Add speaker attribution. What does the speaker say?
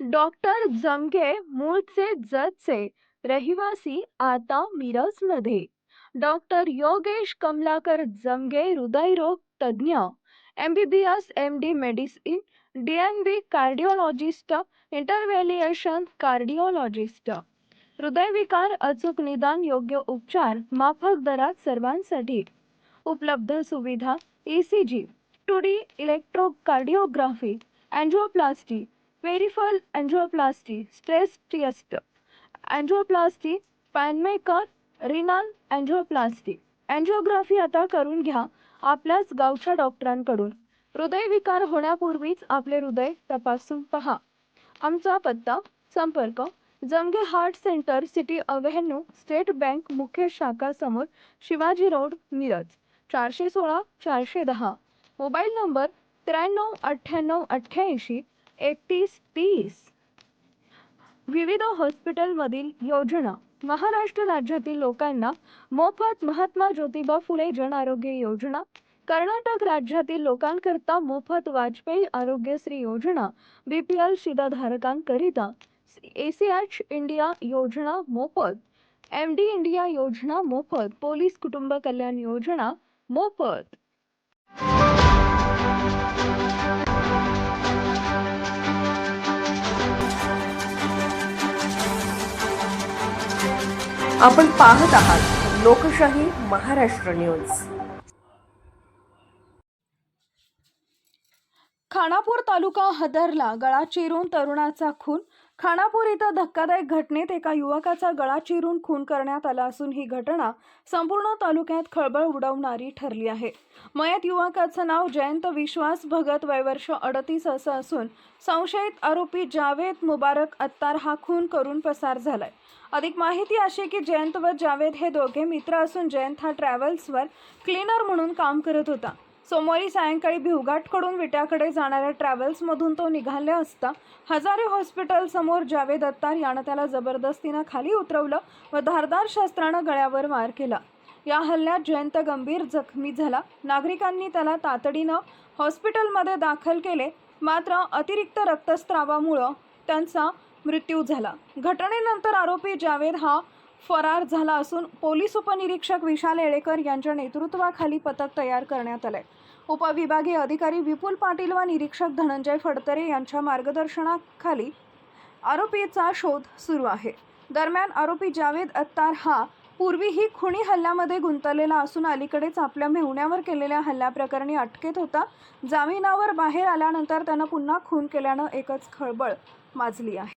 Speaker 1: Doctor जमगे मूळचे जतचे रहिवासी आता मिरजमध्ये. डॉक्टर योगेश कमलाकर जमगे हृदयरोग तज्ज्ञ, M B B S, M D medicine, D M B cardiologist cardiologist. हृदयविकार अचूक निदान योग्य उपचार माफक दरात सर्वांसाठी. उपलब्ध सुविधा E C G, two D electrocardiography, angioplasty peripheral angioplasty stress test angioplasty pacemaker renal angioplasty angiography आता करून घ्या आपल्याच गावच्या डॉक्टरांकडून. हृदयविकार होण्यापूर्वीच आपले हृदय तपासून पहा. आमचा पत्ता संपर्क Jamge heart centre city avenue state bank मुख्य शाखा समोर शिवाजी रोड मिरज. चारशे सोळा चारशे दहा. मोबाईल नंबर त्र्याण्णव अठ्ठ्याण्णव अठ्ठ्याऐंशी एकतीस तीस. विविध हॉस्पिटलमधील योजना. महाराष्ट्र राज्यातील लोकांना मोफत महात्मा ज्योतिबा फुले जन आरोग्य योजना. कर्नाटक राज्यातील लोकांकरता मोफत वाजपेयी आरोग्यश्री योजना. बी पी एल शिधाधारकांकरिता ए सी एच इंडिया योजना मोफत. एम डी इंडिया योजना मोफत. पोलीस कुटुंब कल्याण योजना मोफत.
Speaker 2: आपण पाहत आहात लोकशाही महाराष्ट्र न्यूज.
Speaker 1: खानापूर तालुका हदरला गळा चिरून तरुणाचा खून. खानापूर इथं धक्कादायक घटनेत एका युवकाचा गळा चिरून खून करण्यात आला असून ही घटना संपूर्ण तालुक्यात खळबळ उडवणारी ठरली आहे. मयत युवकाचं नाव जयंत विश्वास भगत वयवर्ष अडतीस असं असून संशयित आरोपी जावेद मुबारक अत्तार हा खून करून पसार झालाय. अधिक माहिती अशी की जयंत व जावेद हे दोघे मित्र असून जयंत हा ट्रॅव्हल्सवर क्लीनर म्हणून काम करत होता. सोमवारी सायंकाळी भिवघाटकडून विट्याकडे जाणाऱ्या ट्रॅव्हल्समधून तो निघाले असता हजारे हॉस्पिटलसमोर जावेद अत्तार यानं त्याला जबरदस्तीनं खाली उतरवलं व धारदार शस्त्रानं गळ्यावर मार केला. या हल्ल्यात जयंत गंभीर जखमी झाला. नागरिकांनी त्याला तातडीनं हॉस्पिटलमध्ये दाखल केले. मात्र अतिरिक्त रक्तस्रावामुळं त्यांचा मृत्यू झाला. घटनेनंतर आरोपी जावेद हा फरार झाला असून पोलीस उपनिरीक्षक विशाल येळेकर यांच्या नेतृत्वाखाली पथक तयार करण्यात आलंय. उपविभागीय अधिकारी विपुल पाटील व निरीक्षक धनंजय फडतरे यांच्या मार्गदर्शनाखाली आरोपीचा शोध सुरू आहे. दरम्यान आरोपी जावेद अत्तार हा पूर्वीही खुनी हल्ल्यामध्ये गुंतलेला असून अलीकडेच आपल्या मेहुण्यावर केलेल्या हल्ल्याप्रकरणी अटकेत होता. जामिनावर बाहेर आल्यानंतर त्यानं पुन्हा खून केल्यानं एकच खळबळ माजली आहे.